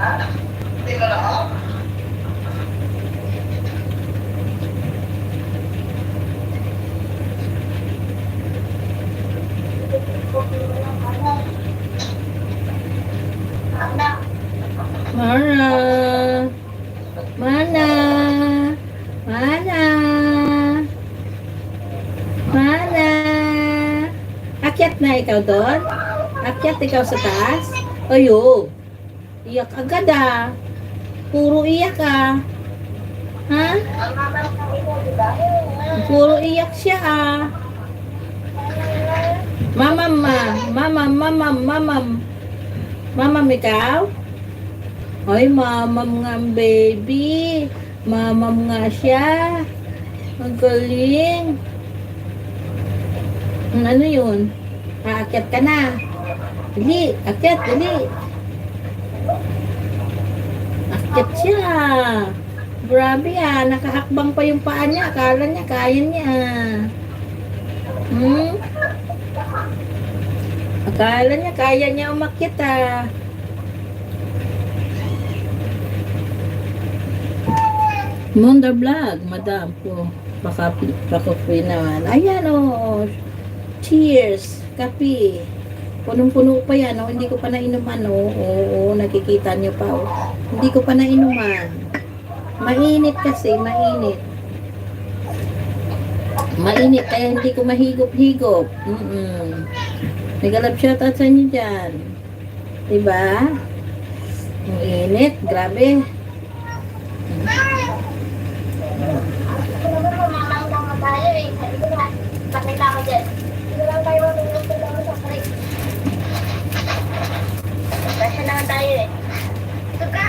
Mara. Mana? Mana? Mana? Akyat na ikaw doon? Akyat ikaw sa taas? Ayun. Iyak agad ah. Puro iyak ah. Ha? Mama? Puro iyak siya ah. Mamam ma. Mamam, mamam, mamam. Mamam ikaw? Ay, mamam nga baby. Mamam nga siya. Ang galing. Ano yun? Aakyat ka na. Dali, akyat, dali. Akyat. Grabe ah, nakahakbang pa yung paa niya. Akala niya, kaya niya. Hmm? Akala niya, kaya niya umakyat ah. Monda Vlog, madam po. Baka, free naman. Ayan o. Cheers. Kape. Punong-puno pa yan. Oh. Hindi ko pa nainuman. Oh. Oo, nakikita niyo pa. Oh. Hindi ko pa nainuman. Mainit kasi, mainit. Mainit, kaya hindi ko mahigop-higop. Mm-mm. Nagalab shoutout sa inyo dyan. Diba? Ang init, grabe. Eh. Patay na ako dyan. Dito lang tayo matulog sa lang sa break. Basta na nga tayo eh. Ito ka!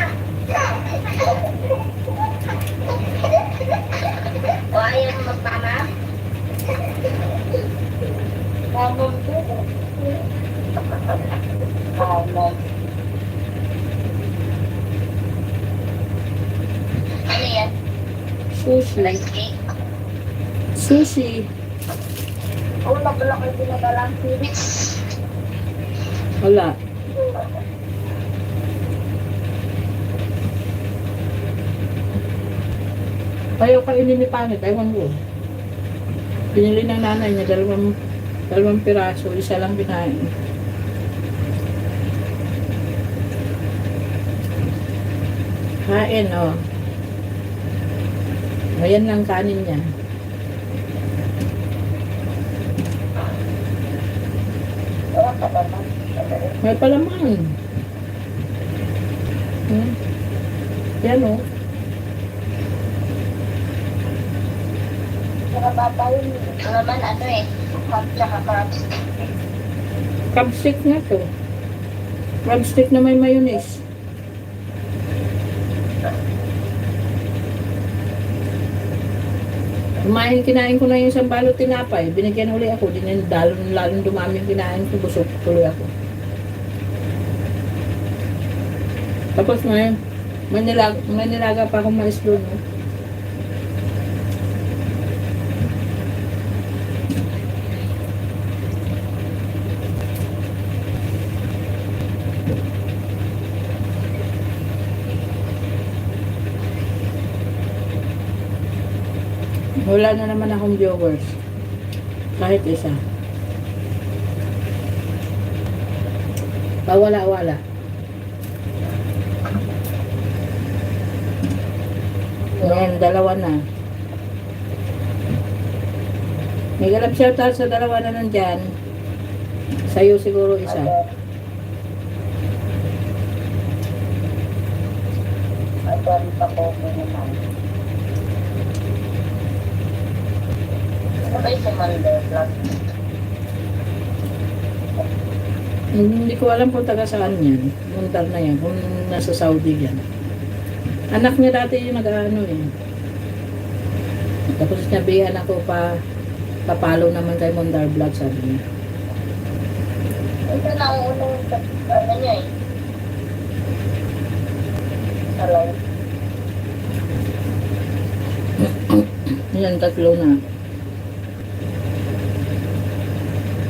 O ayaw mo magmama? Mamam po. Mamam. Ano yan? Sushi. Rice cake? Sushi. Oo, nabala ko yung pinadalang series. Wala. Ayaw kainin ni Pangit, ewan ko. Binili ng nanay niya, dalawang, dalawang piraso, isa lang kinain. Kain, oh. Ayan lang kanin niya. May palaman. Hmm. Yan, oh. Yun. Ano naman, ano eh. Hot tsaka crabs. Crab stick nga to. Crab stick na may mayonnaise. Kumain, kinain ko na yung isang balot tinapay. Binigyan uli ako. Din yung lalong, lalong dumami yung kinain ko. Busog tuloy ako. Tapos may, may, nilaga, may nilaga pa akong mais doon. Wala na naman akong viewers. Kahit isa. Pawala-wala. Ngayon, dalawa na. May galap shoutout sa dalawa na nandyan. Sa'yo siguro isa. Adan pa ko ba yung Commander Vlog? Hindi ko alam kung taga saan yan. Muntar na yan. Kung nasa Saudi yan. Anak niya dati yung nag-ano eh. Tapos sinabihan ako pa papalo naman kay Mondar Vlog sabi niya. Ito na ang unang ano niya eh. Sa live. Yan, tatlo na.